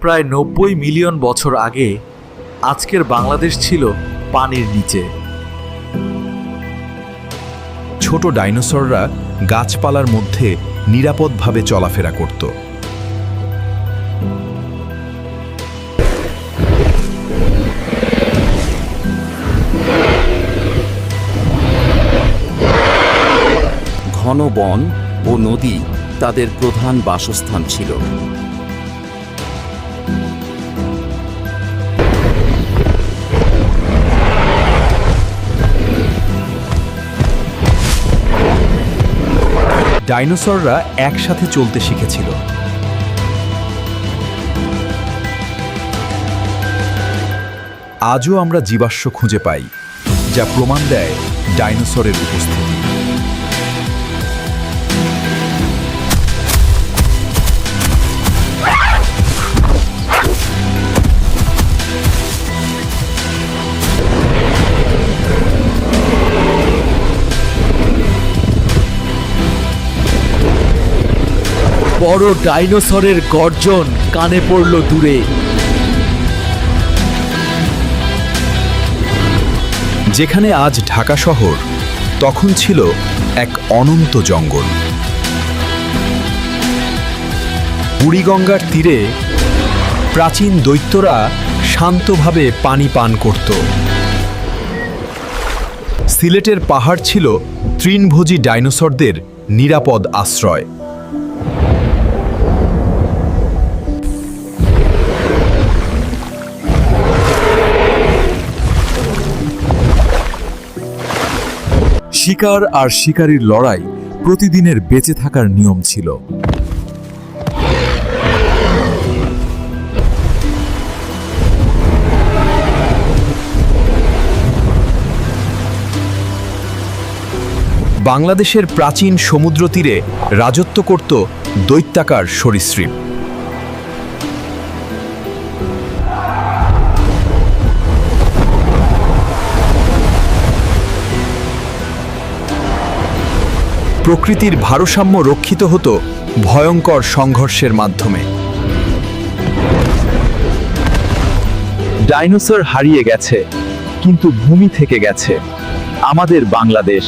প্রায় নব্বই মিলিয়ন বছর আগে আজকের বাংলাদেশ ছিল পানির নিচে। ছোট ডাইনোসররা গাছপালার মধ্যে নিরাপদভাবে চলাফেরা করত। ঘন বন ও নদী তাদের প্রধান বাসস্থান ছিল। ডাইনোসররা একসাথে চলতে শিখেছিল। আজও আমরা জীবাশ্ম খুঁজে পাই যা প্রমাণ দেয় ডাইনোসরের উপস্থিতি। বড় ডাইনোসরের গর্জন কানে পড়ল দূরে। যেখানে আজ ঢাকা শহর, তখন ছিল এক অনন্ত জঙ্গল। বুড়িগঙ্গার তীরে প্রাচীন দৈত্যরা শান্তভাবে পানি পান করত। সিলেটের পাহাড় ছিল তৃণভোজী ডাইনোসরদের নিরাপদ আশ্রয়। শিকার আর শিকারীর লড়াই প্রতিদিনের বেঁচে থাকার নিয়ম ছিল। বাংলাদেশের প্রাচীন সমুদ্র তীরে রাজত্ব করত দৈত্যাকার সরীসৃপ। প্রকৃতির ভারসাম্য রক্ষিত হতো ভয়ঙ্কর সংঘর্ষের মাধ্যমে। ডাইনোসর হারিয়ে গেছে, কিন্তু ভূমি থেকে গেছে। আমাদের বাংলাদেশ।